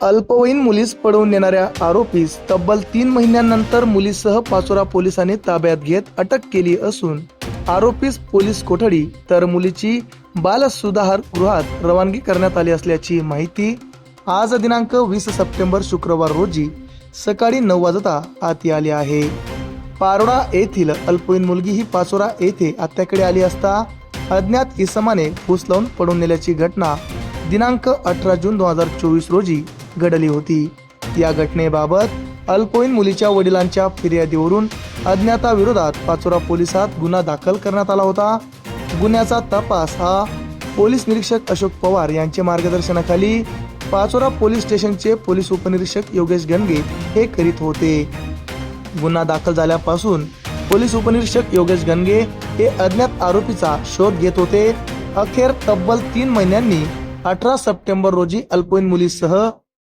अल्पवयीन मुलीस पळवून नेणाऱ्या आरोपीस तब्बल तीन महिन्यांनंतर मुलीसह पाचोरा पोलिसांनी ताब्यात घेत अटक केली असून आरोपीस पोलीस कोठडी तर मुलीची बालसुधार गृहात रवानगी करण्यात आली असल्याची माहिती आज दिनांक वीस सप्टेंबर शुक्रवार रोजी सकाळी नऊ वाजता हाती आली आहे. पारोडा येथील अल्पवयीन मुलगी ही पाचोरा येथे आत्याकडे आली असता अज्ञात इसमाने फूस लावून पडून नेल्याची घटना दिनांक अठरा जून दोन हजार चोवीस रोजी घडली होती. या घटनेबाबत अल्पवयीन मुलीच्या वडिलांच्या फिर्यादीवरून अज्ञाताविरोधात पाचोरा पोलिसात गुन्हा दाखल करण्यात आला होता. गुन्ह्याचा तपास हा पोलीस निरीक्षक अशोक पवार यांच्या मार्गदर्शनाखाली पाचोरा पोलीस स्टेशनचे पोलीस उपनिरीक्षक योगेश गणगे हे करीत होते. गुन्हा दाखल झाल्यापासून पोलीस उपनिरीक्षक योगेश गणगे हे अज्ञात आरोपीचा शोध घेत होते. अखेर तब्बल तीन महिन्यांनी अठरा सप्टेंबर रोजी अल्पवयीन मुलीसह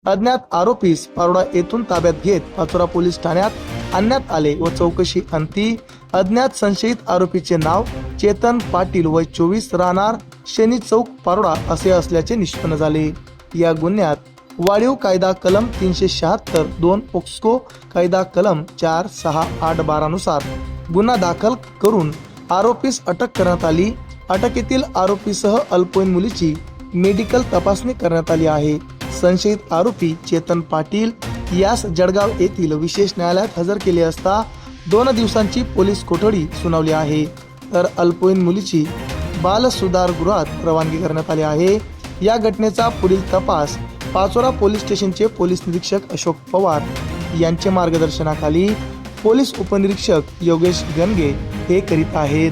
अज्ञात आरोपीस पारोडा येथून ताब्यात घेत पाचोरा पोलीस ठाण्यात आणण्यात आले व चौकशी अंती. अज्ञात संशयित आरोपीचे नाव चेतन पाटील वय चोवीस राहणार शनी चौक पारोडा असे असल्याचे निष्पन्न झाले. या गुन्ह्यात वाढीव कायदा कलम तीनशे शहात्तर दोन पोक्सको कायदा कलम चार सहा आठ बारानुसार गुन्हा दाखल करून आरोपीस अटक करण्यात आली. अटकेतील आरोपीसह अल्पवयीन मुलीची मेडिकल तपासणी करण्यात आली आहे. संशयित आरोपी चेतन पाटील यास जळगाव येथील विशेष न्यायालयात हजर केले असता दोन दिवसांची पोलीस कोठडी सुनावली आहे. तर अल्पवयीन मुलीची बाल सुधार गृहात रवानगी करण्यात आली आहे. या घटनेचा पुढील तपास पाचोरा पोलीस स्टेशनचे पोलीस निरीक्षक अशोक पवार यांच्या मार्गदर्शनाखाली पोलीस उपनिरीक्षक योगेश गणगे हे करीत आहेत.